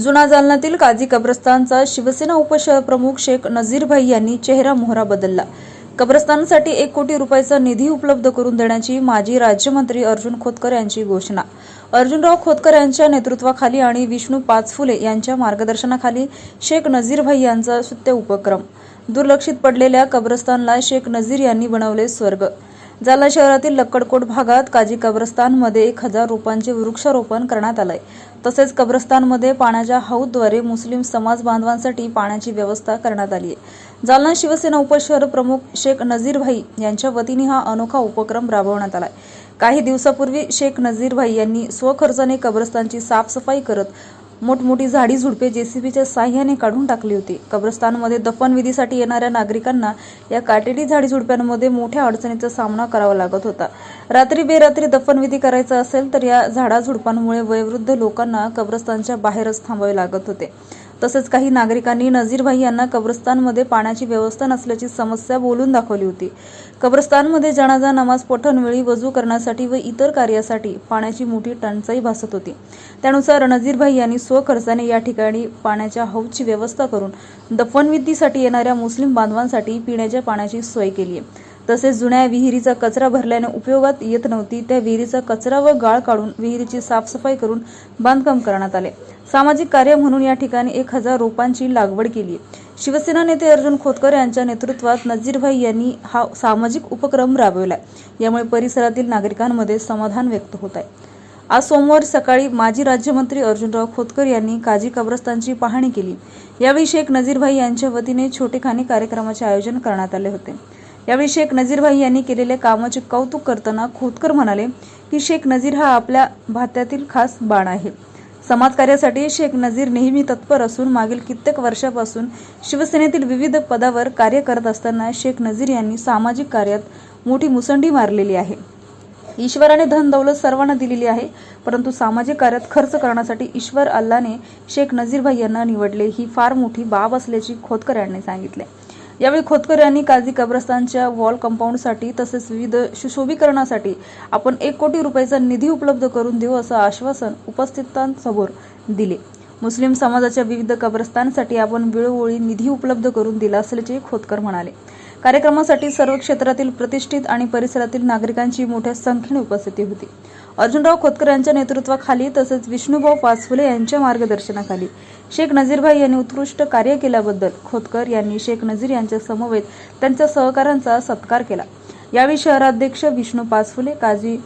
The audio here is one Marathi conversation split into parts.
जुना जालन्यातील काझी कब्रस्तानचा शिवसेना उपशहरप्रमुख शेख नझीरभाई यांनी चेहरा मोहरा बदलला. कब्रस्तानसाठी एक कोटी रुपयाचा निधी उपलब्ध करून देण्याची माजी राज्यमंत्री अर्जुन खोतकर यांची घोषणा. अर्जुनराव खोतकर यांच्या नेतृत्वाखाली आणि विष्णू पाचफुले यांच्या मार्गदर्शनाखाली शेख नझीरभाई यांचा सुत्य उपक्रम. दुर्लक्षित पडलेल्या कब्रस्तानला शेख नझीर यांनी बनवले स्वर्ग. जालना शहरातील लक्कडकोट भागात काजी कब्रस्तानमध्ये एक हजार रोपांचे वृक्षारोपण करण्यात आलंय. तसेच कब्रस्तानमध्ये पाण्याच्या हौदद्वारे मुस्लिम समाज बांधवांसाठी पाण्याची व्यवस्था करण्यात आली आहे. जालना शिवसेना उपशहर प्रमुख शेख नझीर भाई यांच्या वतीने हा अनोखा उपक्रम राबवण्यात आलाय. काही दिवसापूर्वी शेख नझीर भाई यांनी स्वखर्चाने कब्रस्तानची साफसफाई करत मोठमोठी झाडी झुडपे जेसीबीच्या साह्याने काढून टाकली होती. कब्रस्तानमध्ये दफनविधीसाठी येणाऱ्या नागरिकांना या काटेरी झाडीझुडप्यांमध्ये मोठ्या अडचणीचा सामना करावा लागत होता. रात्री बेरात्री दफनविधी करायचा असेल तर या झाडाझुडपांमुळे वयोवृद्ध लोकांना कब्रस्तानच्या बाहेरच थांबावे लागत होते. तसेच काही नागरिकांनी नझीरभाई यांना कब्रस्तानमध्ये पाण्याची व्यवस्था नसल्याची समस्या बोलून दाखवली होती. कब्रस्तानमध्ये जनाजा नमाज पठणवेळी वजू करण्यासाठी व इतर कार्यासाठी पाण्याची मोठी टंचाई भासत होती. त्यानुसार नझीरभाई यांनी स्वखर्चाने या ठिकाणी पाण्याच्या हौदची व्यवस्था करून दफनविधीसाठी येणाऱ्या मुस्लिम बांधवांसाठी पिण्याच्या पाण्याची सोय केली आहे. तसेच जुन्या विहिरीचा कचरा भरल्याने उपयोगात येत नव्हती त्या विहिरीचा कचरा व गाळ काढून विहिरीची साफसफाई करून बांधकाम करण्यात आले. सामाजिक कार्य म्हणून या ठिकाणी एक हजार रोपांची लागवड केली शिवसेना नेते अर्जुन खोतकर यांच्या नेतृत्वात नजीरभाई यांनी हा सामाजिक उपक्रम राबविला यामुळे परिसरातील नागरिकांमध्ये समाधान व्यक्त होत आहे. आज सोमवारी सकाळी माजी राज्यमंत्री अर्जुनराव खोतकर यांनी काजी कब्रस्तानची पाहणी केली. यावेळी शेख नझीरभाई यांच्या वतीने छोटेखानी कार्यक्रमाचे आयोजन करण्यात आले होते. यावेळी शेख नजीरभाई यांनी केलेल्या कामाचे कौतुक करताना खोतकर म्हणाले की शेख नजीर हा आपल्या भात्यातील खास बाण आहे. समाजकार्यासाठी शेख नझीर नेहमी तत्पर असून मागील कित्येक वर्षापासून शिवसेनेतील विविध पदावर कार्य करत असताना शेख नझीर यांनी सामाजिक कार्यात मोठी मुसंडी मारलेली आहे. ईश्वराने धन दौलत सर्वांना दिलेली आहे परंतु सामाजिक कार्यात खर्च करण्यासाठी ईश्वर अल्लाने शेख नझीरभाई यांना निवडले ही फार मोठी बाब असल्याची खोतकर यांनी सांगितले. यावेळी खोतकर यांनी काझी कब्रस्तानच्या वॉल कंपाऊंडसाठी तसेच विविध सुशोभीकरणासाठी आपण एक कोटी रुपयाचा निधी उपलब्ध करून देऊ असं आश्वासन उपस्थितांसमोर दिले. मुस्लिम समाजाच्या विविध कब्रस्तानसाठी आपण वेळोवेळी निधी उपलब्ध करून दिला असल्याचे खोतकर म्हणाले. कार्यक्रमासाठी सर्व क्षेत्रातील प्रतिष्ठित आणि परिसरातील नागरिकांची मोठ्या संख्येने उपस्थिती होती. अर्जुनराव खोतकर यांच्या नेतृत्वाखाली तसेच विष्णुभाऊ पाचफुले यांच्या मार्गदर्शनाखाली शेख नझीरभाई यांनी उत्कृष्ट कार्य केल्याबद्दल खोतकर यांनी शेख नजीर यांच्या समवेत त्यांच्या सहकारांचा सत्कार केला. यावेळी शहराध्यक्ष विष्णू पाचफुले काझी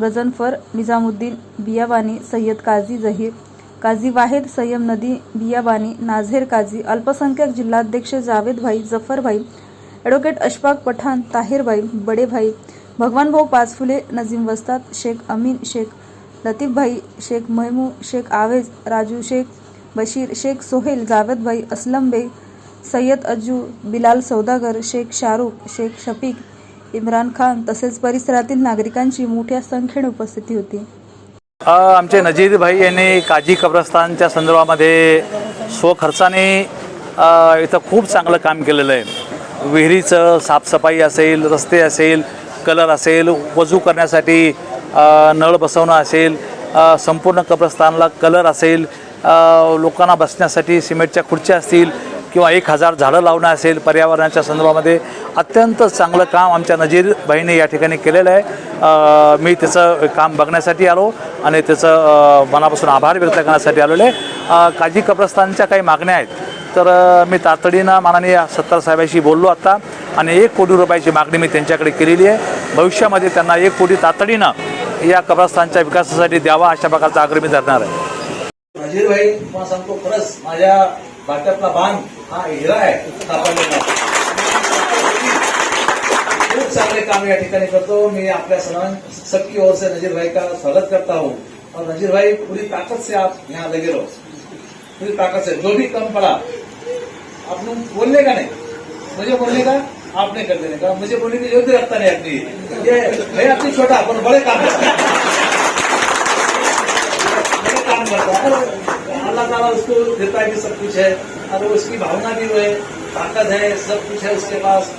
गजनफर निजामुद्दीन बियाबानी सय्यद काझी जहीर काझी वाहेद सय्यम नदी बियाबानी नाझेर काझी अल्पसंख्याक जिल्हाध्यक्ष जावेदभाई जफरभाई ॲडव्होकेट अशफाक पठाण ताहिरभाई बडेभाई भगवानभाऊ पाचफुले नजीम वस्ताद शेख अमीन शेख लतीफभाई शेख महमू शेख आवेज राजू शेख बशीर शेख सोहेल जावेदभाई असलम बे सय्यद अज्जू बिलाल सौदागर शेख शाहरुख शेख शफीक इम्रान खान तसेच परिसरातील नागरिकांची मोठ्या संख्येने उपस्थिती होती. आमचे नजीर भाई यांनी काजी कब्रस्तानच्या संदर्भामध्ये स्वखर्चाने इथं खूप चांगलं काम केलेलं आहे. विहिरीचं साफसफाई असेल रस्ते असेल कलर असेल वजू करण्यासाठी नळ बसवणं असेल संपूर्ण कब्रस्तानला कलर असेल लोकांना बसण्यासाठी सिमेंटच्या खुर्च्या असतील किंवा एक हजार झाडं लावणं असेल पर्यावरणाच्या संदर्भामध्ये अत्यंत चांगलं काम आमच्या नजीर भाईने या ठिकाणी केलेलं आहे. मी त्याचं काम बघण्यासाठी आलो आणि त्याचं मनापासून आभार व्यक्त करण्यासाठी आलेलो आहे. काजी कब्रस्तानच्या काही मागण्या आहेत. तर मी तातडीनं माननीय सत्तार साहेबांशी बोललो आता आणि एक कोटी रुपयाची मागणी मी त्यांच्याकडे केलेली आहे. भविष्यामध्ये त्यांना एक कोटी तातडीनं या कब्रस्तानच्या विकासासाठी द्यावा अशा प्रकारचा आग्रह मी धरणार आहे. नजीर भाई तुम्हाला सांगतो खरंच माझ्या भात्यातला बांध हा हिरा आहे. खूप चांगले काम या ठिकाणी करतो. मी आपल्या सण सबकी ओर से नजीर भाई का स्वागत करता हूँ. और नजीर भाई पूरी ताकत से आप यहाँ लगे रहो. पूरी ताकत से जो भी कम पड़ा आप लोग बोलने का नहीं। मुझे बोलने का आपने कर देने का मुझे बोलने की ज़रूरत रखता नहीं अपनी ये मैं अपनी छोटा पर बड़े काम करता हूँ। बड़े काम करता है। अल्लाह ताला उसको देता है कि सब कुछ है। और उसकी भावना भी वो है। ताकत है, सब कुछ है उसके पास।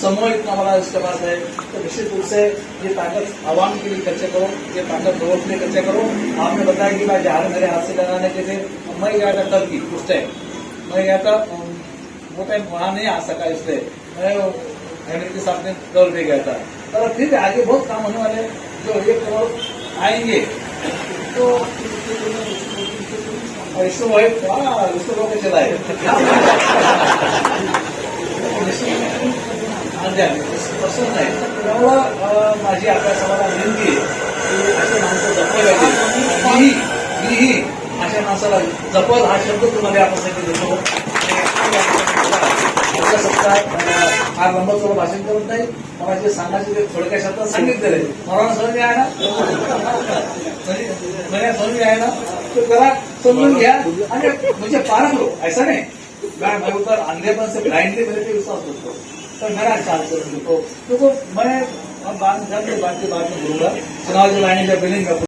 समूह इतना बड़ा उसके पास है। तो निश्चित रूप से ये ताकत आवाम के लिए खर्चे करो। ये ताकत लोगों के लिए खर्चे करो। आपने बताया कि मैं जहाज़ मेरे हाथ से लगाने के थे। मैं गया था टर्की उस टाइम मग याचा था अम, वो टाइम वहां नहीं आ सका इसलिए मैं फैमिली के साथ में दौड़ गया था पर फिर आगे बहुत काम होने वाले जो एक करोड़ आएंगे. तो और इसको वही वाह, इसको लोग चलाए प्रसन्न आहे त्यामुळं माझी आपल्या समाजाला विनंती आहे की असे माणसं जपले पाहिजे. मीही मीही अशा माणसाला जपल हा शब्द तुम्हाला आपण देतो. आपल्या सत्कार अं, फार लंबा चोर भाषण करत नाही मला जे सांगायचे ते थोडक्या शब्दात सांगितलेले मला समज आहे ना? म्हणजे समज आहे ना? तो करा समजून घ्या आणि म्हणजे पारख लो ऐसा नाही. मैं मेरे ऊपर अंधेपन से ब्लाइंडली मेरे पे विश्वास रखो तो मेरा ख्याल करो देखो क्योंकि मैं अब बात घर में बात के बाद में बोलूंगा चुनाव जो. लाने जब बिलिंग